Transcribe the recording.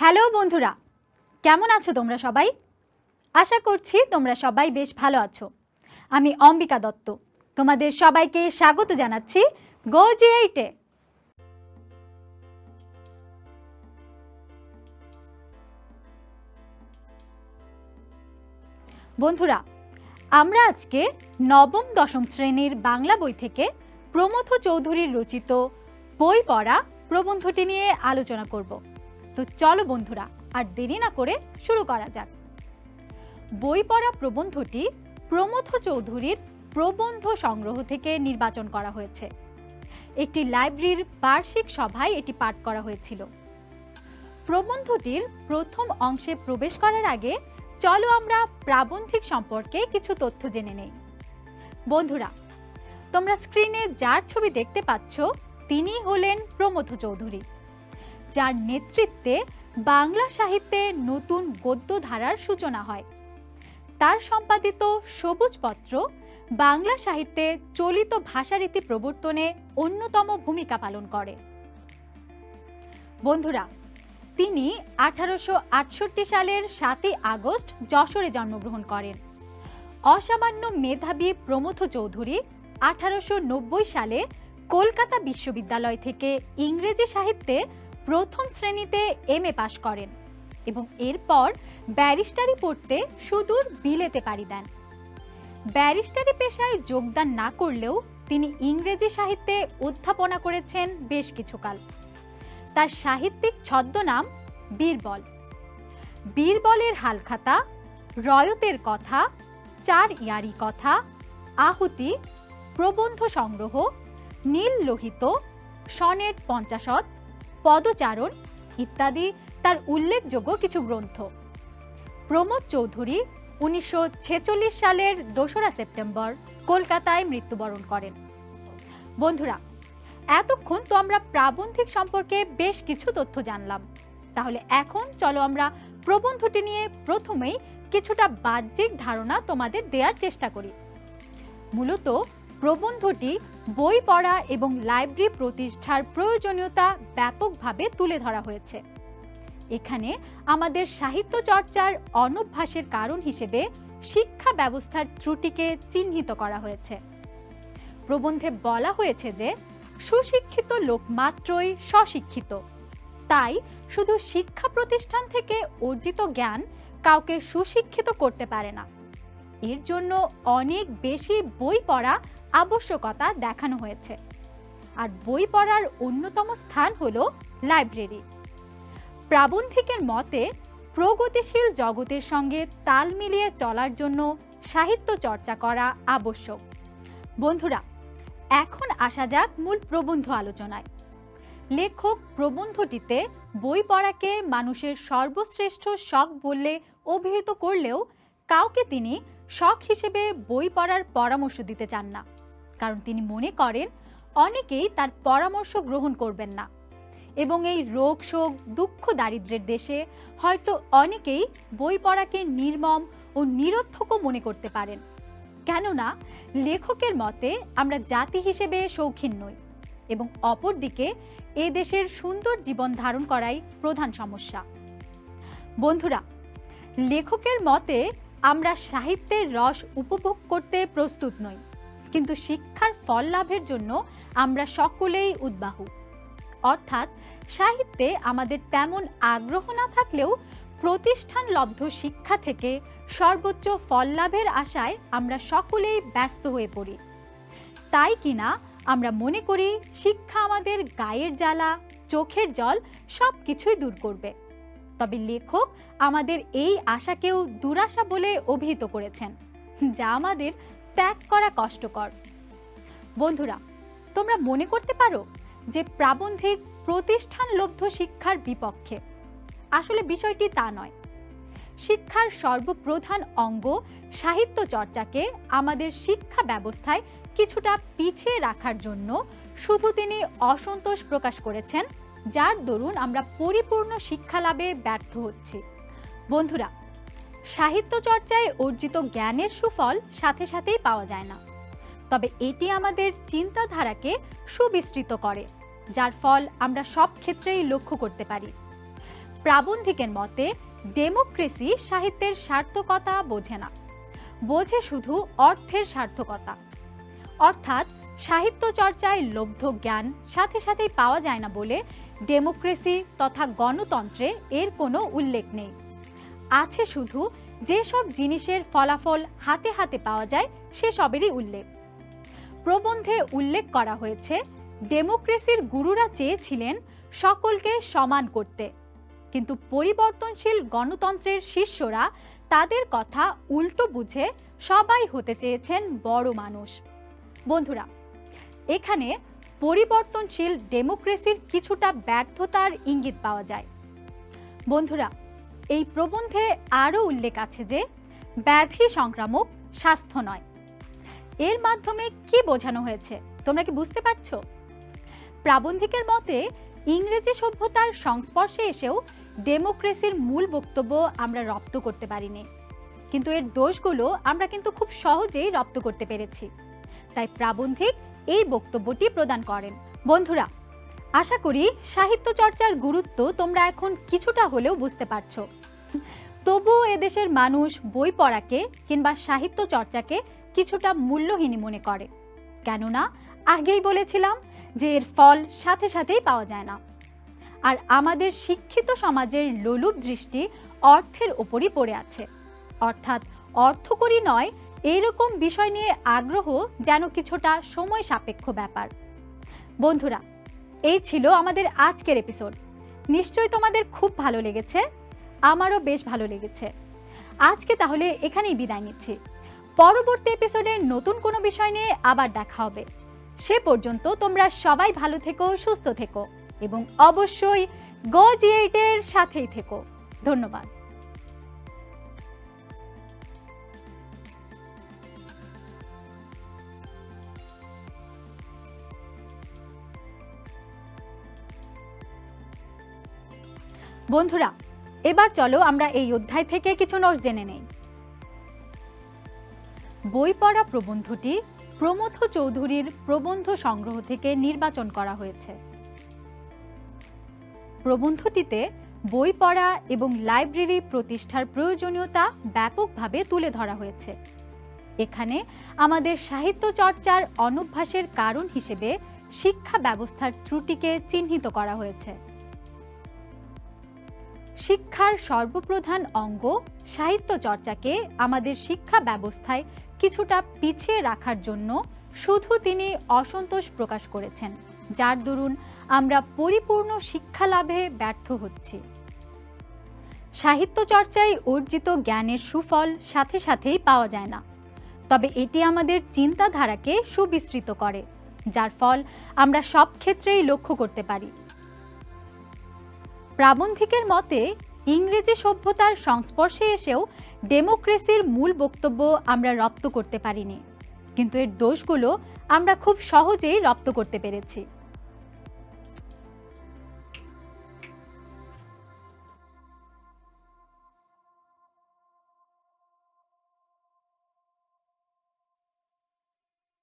Hello বন্ধুরা, কেমন আছো তোমরা সবাই? আশা করছি তোমরা সবাই বেশ ভালো আছো। আমি অম্বিকা দত্ত, তোমাদের সবাইকে স্বাগত জানাচ্ছি গো জি এইটে বন্ধুরা, আমরা আজকে নবম দশম শ্রেণির বাংলা বই থেকে প্রমথ চৌধুরীর রচিত বই পড়া প্রবন্ধটি নিয়ে আলোচনা করব। তো চলো বন্ধুরা, আর দেরি না করে শুরু করা যাক। বই পড়া প্রবন্ধটি প্রমথ চৌধুরীর প্রবন্ধ সংগ্রহ থেকে নির্বাচন করা হয়েছে। একটি লাইব্রেরির বার্ষিক সভায় এটি পাঠ করা হয়েছিল। প্রবন্ধটির প্রথম অংশে প্রবেশ করার আগে চলো আমরা প্রাবন্ধিক সম্পর্কে কিছু তথ্য জেনে নেই। বন্ধুরা, তোমরা স্ক্রিনে যার ছবি দেখতে পাচ্ছ তিনি হলেন প্রমথ চৌধুরী। যার নেতৃত্বে বাংলা সাহিত্যে নতুন গদ্য ধারার সূচনা হয়। তার সম্পাদিত সবুজ পত্র বাংলা সাহিত্যে চলিত ভাষারীতি প্রবর্তনে অন্যতম ভূমিকা পালন করে। বন্ধুরা, তিনি আঠারোশো আটষট্টি সালের সাতই আগস্ট যশোরে জন্মগ্রহণ করেন। অসামান্য মেধাবী প্রমথ চৌধুরী আঠারোশো নব্বই সালে কলকাতা বিশ্ববিদ্যালয় থেকে ইংরেজি সাহিত্যে প্রথম শ্রেণীতে এম এ পাশ করেন এবং এরপর ব্যারিস্টারি পড়তে সুদূর বিলেতে পাড়ি দেন। ব্যারিস্টারি পেশায় যোগদান না করলেও তিনি ইংরেজি সাহিত্যে অধ্যাপনা করেছেন বেশ কিছুকাল। তার সাহিত্যিক ছদ্মনাম বীরবল। বীরবলের হালখাতা, রয়তের কথা, চার ইয়ারি কথা, আহুতি, প্রবন্ধ সংগ্রহ, নীল লোহিত, সনেট পঞ্চাশত পদচারণ ইত্যাদি তার উল্লেখযোগ্য কিছু গ্রন্থ। প্রমোদ চৌধুরী উনিশশো ছেচল্লিশ সালের দোসরা সেপ্টেম্বর কলকাতায় মৃত্যুবরণ করেন। বন্ধুরা, এতক্ষণ তো আমরা প্রাবন্ধিক সম্পর্কে বেশ কিছু তথ্য জানলাম। তাহলে এখন চলো আমরা প্রবন্ধটি নিয়ে প্রথমেই কিছুটা বাহ্যিক ধারণা তোমাদের দেওয়ার চেষ্টা করি। মূলত প্রবন্ধটি বই পড়া এবং লাইব্রেরি প্রতিষ্ঠার প্রয়োজনীয়তা ব্যাপকভাবে তুলে ধরা হয়েছে। এখানে আমাদের সাহিত্য চর্চার অনভ্যাসের কারণ হিসেবে শিক্ষা ব্যবস্থার ত্রুটিকে চিহ্নিত করা হয়েছে। প্রবন্ধে বলা হয়েছে যে, সুশিক্ষিত লোক মাত্রই স্বশিক্ষিত। তাই শুধু শিক্ষা প্রতিষ্ঠান থেকে অর্জিত জ্ঞান কাউকে সুশিক্ষিত করতে পারে না। এর জন্য অনেক বেশি বই পড়া আবশ্যকতা দেখানো হয়েছে। আর বই পড়ার অন্যতম স্থান হল লাইব্রেরি। প্রাবন্ধিকের মতে, প্রগতিশীল জগতের সঙ্গে তাল মিলিয়ে চলার জন্য সাহিত্য চর্চা করা আবশ্যক। বন্ধুরা, এখন আসা যাক মূল প্রবন্ধ আলোচনায়। লেখক প্রবন্ধটিতে বই পড়াকে মানুষের সর্বশ্রেষ্ঠ শখ বললে অভিহিত করলেও কাউকে তিনি শখ হিসেবে বই পড়ার পরামর্শ দিতে চান না। কারণ তিনি মনে করেন অনেকেই তার পরামর্শ গ্রহণ করবেন না। এবং এই রোগ শোক দুঃখ দারিদ্রের দেশে হয়তো অনেকেই বই পড়াকে নির্মম ও নিরর্থকও মনে করতে পারেন। কেননা লেখকের মতে আমরা জাতি হিসেবে শৌখিন নই এবং অপরদিকে এ দেশের সুন্দর জীবন ধারণ করাই প্রধান সমস্যা। বন্ধুরা, লেখকের মতে আমরা সাহিত্যের রস উপভোগ করতে প্রস্তুত নই। কিন্তু শিক্ষার ফল লাভের জন্য আমরা সকলেই উদ্বাহু। অর্থাৎ সাহিত্যে আমাদের তেমন আগ্রহ না থাকলেও প্রতিষ্ঠান লব্ধ শিক্ষা থেকে সর্বোচ্চ ফল লাভের আশায় আমরা সকলেই ব্যস্ত হয়ে পড়ি। তাই কিনা আমরা মনে করি শিক্ষা আমাদের গায়ের জ্বালা, চোখের জল সব কিছুই দূর করবে। তবে লেখক আমাদের এই আশাকেও দুরাশা বলে অভিহিত করেছেন, যা আমাদের ত্যাগ করা কষ্টকর। বন্ধুরা, তোমরা মনে করতে পারো যে প্রাবন্ধিক প্রতিষ্ঠান লব্ধ শিক্ষার বিপক্ষে। আসলে বিষয়টি তা নয়। শিক্ষার সর্বপ্রধান অঙ্গ সাহিত্য চর্চাকে আমাদের শিক্ষা ব্যবস্থায় কিছুটা পিছিয়ে রাখার জন্য শুধু তিনি অসন্তোষ প্রকাশ করেছেন, যার দরুন আমরা পরিপূর্ণ শিক্ষা লাভে ব্যর্থ হচ্ছি। বন্ধুরা সাহিত্য চর্চায় অর্জিত জ্ঞানের সুফল সাথে সাথেই পাওয়া যায় না। তবে এটি আমাদের চিন্তাধারাকে সুবিস্তৃত করে, যার ফল আমরা সব ক্ষেত্রেই লক্ষ্য করতে পারি। প্রাবন্ধিকের মতে, ডেমোক্রেসি সাহিত্যের সার্থকতা বোঝে না। বোঝে শুধু অর্থের সার্থকতা। অর্থাৎ সাহিত্য চর্চায় লব্ধ জ্ঞান সাথে সাথেই পাওয়া যায় না বলে ডেমোক্রেসি তথা গণতন্ত্রে এর কোনো উল্লেখ নেই। আছে শুধু যেসব জিনিসের ফলাফল হাতে হাতে পাওয়া যায় সেসবেরই উল্লেখ। প্রবন্ধে উল্লেখ করা হয়েছে, ডেমোক্রেসির গুরুরা চেয়েছিলেন সকলকে সমান করতে। কিন্তু পরিবর্তনশীল গণতন্ত্রের শিষ্যরা তাদের কথা উল্টো বুঝে সবাই হতে চেয়েছেন বড় মানুষ। বন্ধুরা, এখানে পরিবর্তনশীল ডেমোক্রেসির কিছুটা ব্যর্থতার ইঙ্গিত পাওয়া যায়। বন্ধুরা এই প্রবন্ধে আরও উল্লেখ আছে যে, ব্যাধি সংক্রামক স্বাস্থ্য নয়। এর মাধ্যমে কি বোঝানো হয়েছে, তোমরা কি বুঝতে পারছ? প্রাবন্ধিকের মতে, ইংরেজি সভ্যতার সংস্পর্শে এসেও ডেমোক্রেসির মূল বক্তব্য আমরা রপ্ত করতে পারিনি। কিন্তু এর দোষগুলো আমরা কিন্তু খুব সহজেই রপ্ত করতে পেরেছি। তাই প্রাবন্ধিক এই বক্তব্যটি প্রদান করেন। বন্ধুরা, আশা করি সাহিত্য চর্চার গুরুত্ব তোমরা এখন কিছুটা হলেও বুঝতে পারছ। তবুও এদেশের মানুষ বই পড়াকে কিংবা সাহিত্য চর্চাকে কিছুটা মূল্যহীনই মনে করে। কেননা, আগেই বলেছিলাম যে এর ফল সাথে সাথেই পাওয়া যায় না। আর আমাদের শিক্ষিত সমাজের লোলুপ দৃষ্টি অর্থের ওপরই পড়ে আছে। অর্থাৎ অর্থকরী নয় এইরকম বিষয় নিয়ে আগ্রহ যেন কিছুটা সময় সাপেক্ষ ব্যাপার। বন্ধুরা, এই ছিল আমাদের আজকের এপিসোড। নিশ্চয়ই তোমাদের খুব ভালো লেগেছে। আমারও বেশ ভালো লেগেছে। আজকে তাহলে এখানেই বিদায় নিচ্ছি। পরবর্তী এপিসোডে নতুন কোনো বিষয় নিয়ে আবার দেখা হবে। সে পর্যন্ত তোমরা সবাই ভালো থেকো, সুস্থ থেকো এবং অবশ্যই এইটের সাথেই থেকো। ধন্যবাদ। বন্ধুরা এবার চলো আমরা এই অধ্যায় থেকে কিছু নোটস জেনে নেই। বই পড়া প্রবন্ধটি প্রমথ চৌধুরীর প্রবন্ধ সংগ্রহ থেকে নির্বাচন করা হয়েছে। প্রবন্ধটিতে বই পড়া এবং লাইব্রেরি প্রতিষ্ঠার প্রয়োজনীয়তা ব্যাপকভাবে তুলে ধরা হয়েছে। এখানে আমাদের সাহিত্য চর্চার অনভ্যাসের কারণ হিসেবে শিক্ষা ব্যবস্থার ত্রুটিকে চিহ্নিত করা হয়েছে। শিক্ষার সর্বপ্রধান অঙ্গ সাহিত্য চর্চাকে আমাদের শিক্ষা ব্যবস্থায় কিছুটা পিছিয়ে রাখার জন্য শুধু তিনি অসন্তোষ প্রকাশ করেছেন। যার দরুন আমরা পরিপূর্ণ শিক্ষা লাভে ব্যর্থ হচ্ছি। সাহিত্য চর্চায় অর্জিত জ্ঞানের সুফল সাথে সাথেই পাওয়া যায় না। তবে এটি আমাদের চিন্তাধারাকে সুবিস্তৃত করে, যার ফল আমরা সব ক্ষেত্রেই লক্ষ্য করতে পারি। প্রাবন্ধিকের মতে, ইংরেজি সভ্যতার সংস্পর্শে এসেও ডেমোক্রেসির মূল বক্তব্য আমরা রপ্ত করতে পারিনি। কিন্তু এর দোষগুলো আমরা খুব সহজেই রপ্ত করতে পেরেছি।